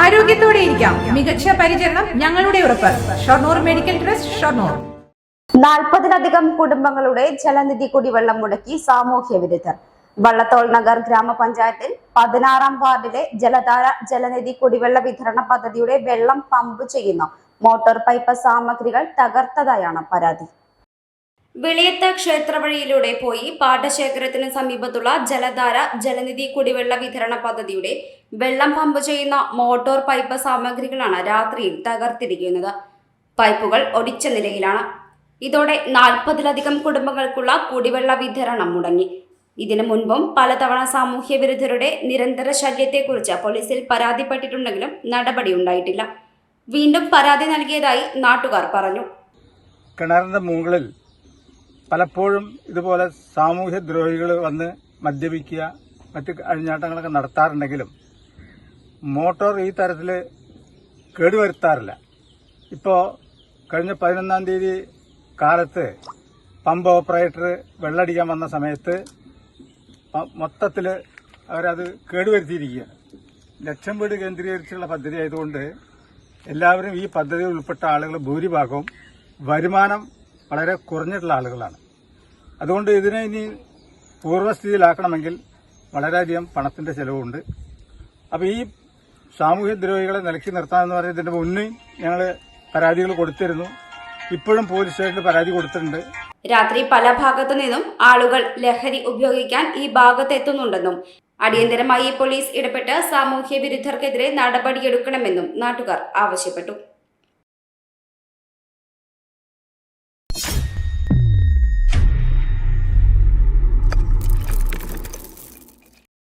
ആരോഗ്യത്തോടെ ഇരിക്കാം. മികച്ച പരിചരണം ഞങ്ങളുടെ ഉറപ്പ്. Shoranur medical trust Shoranur. നാൽപ്പതിലധികം കുടുംബങ്ങളുടെ ജലനിധി കുടിവെള്ളം മുടക്കി സാമൂഹ്യ വിരുദ്ധർ. വള്ളത്തോൾ നഗർ ഗ്രാമപഞ്ചായത്തിൽ പതിനാറാം വാർഡിലെ ജലധാര ജലനിധി കുടിവെള്ള വിതരണ പദ്ധതിയുടെ വെള്ളം പമ്പ് ചെയ്യുന്ന. മോട്ടോർ പൈപ്പ് സാമഗ്രികൾ തകർത്തതായാണ് പരാതി. വെളിയത്ത് ക്ഷേത്രവഴിയിലൂടെ പോയി പാടശേഖരത്തിന് സമീപത്തുള്ള ജലധാര ജലനിധി കുടിവെള്ള വിതരണ പദ്ധതിയുടെ വെള്ളം പമ്പ് ചെയ്യുന്ന മോട്ടോർ പൈപ്പ് സാമഗ്രികളാണ് രാത്രിയിൽ തകർത്തിരിക്കുന്നത്. പൈപ്പുകൾ ഒടിച്ച നിലയിലാണ്. ഇതോടെ നാൽപ്പതിലധികം കുടുംബങ്ങൾക്കുള്ള കുടിവെള്ള വിതരണം മുടങ്ങി. ഇതിനു മുൻപും പലതവണ സാമൂഹ്യ വിരുദ്ധരുടെ നിരന്തര ശല്യത്തെക്കുറിച്ച് പോലീസിൽ പരാതിപ്പെട്ടിട്ടുണ്ടെങ്കിലും നടപടി ഉണ്ടായിട്ടില്ല. വീണ്ടും പരാതി നൽകിയതായി നാട്ടുകാർ പറഞ്ഞു. കിണറിന്റെ മുകളിൽ പലപ്പോഴും ഇതുപോലെ സാമൂഹ്യ ദ്രോഹികൾ വന്ന് മദ്യപിക്കുക മറ്റ് അഴിഞ്ഞാട്ടങ്ങളൊക്കെ നടത്താറുണ്ടെങ്കിലും മോട്ടോർ ഈ തരത്തിൽ കേടുവരുത്താറില്ല. ഇപ്പോൾ കഴിഞ്ഞ പതിനൊന്നാം തീയതി കാലത്ത് പമ്പ് ഓപ്പറേറ്റർ വെള്ളടിക്കാൻ വന്ന സമയത്ത് മൊത്തത്തിൽ അവരത് കേടുവരുത്തിയിരിക്കുകയാണ്. ലക്ഷം വീട് കേന്ദ്രീകരിച്ചുള്ള പദ്ധതി ആയതുകൊണ്ട് എല്ലാവരും ഈ പദ്ധതിയിൽ ഉൾപ്പെട്ട ആളുകൾ ഭൂരിഭാഗവും വരുമാനം വളരെ കുറഞ്ഞിട്ടുള്ള ആളുകളാണ്. അതുകൊണ്ട് ഇതിനെ ഇനി പൂർവസ്ഥിതിയിലാക്കണമെങ്കിൽ വളരെയധികം പണത്തിന്റെ ചെലവുണ്ട്. അപ്പോൾ ഈ സാമൂഹ്യ ദ്രോഹികളെ നിലക്കി നിർത്താമെന്ന് പറയുന്നതിന്റെ മുന്നേ ഞങ്ങൾ പരാതികൾ കൊടുത്തിരുന്നു. ഇപ്പോഴും പോലീസ് സ്റ്റേഷനിൽ പരാതി കൊടുത്തിട്ടുണ്ട്. രാത്രി പല ഭാഗത്തു നിന്നും ആളുകൾ ലഹരി ഉപയോഗിക്കാൻ ഈ ഭാഗത്ത് എത്തുന്നുണ്ടെന്നും അടിയന്തരമായി പോലീസ് ഇടപെട്ട് സാമൂഹ്യ വിരുദ്ധർക്കെതിരെ നടപടിയെടുക്കണമെന്നും നാട്ടുകാർ ആവശ്യപ്പെട്ടു.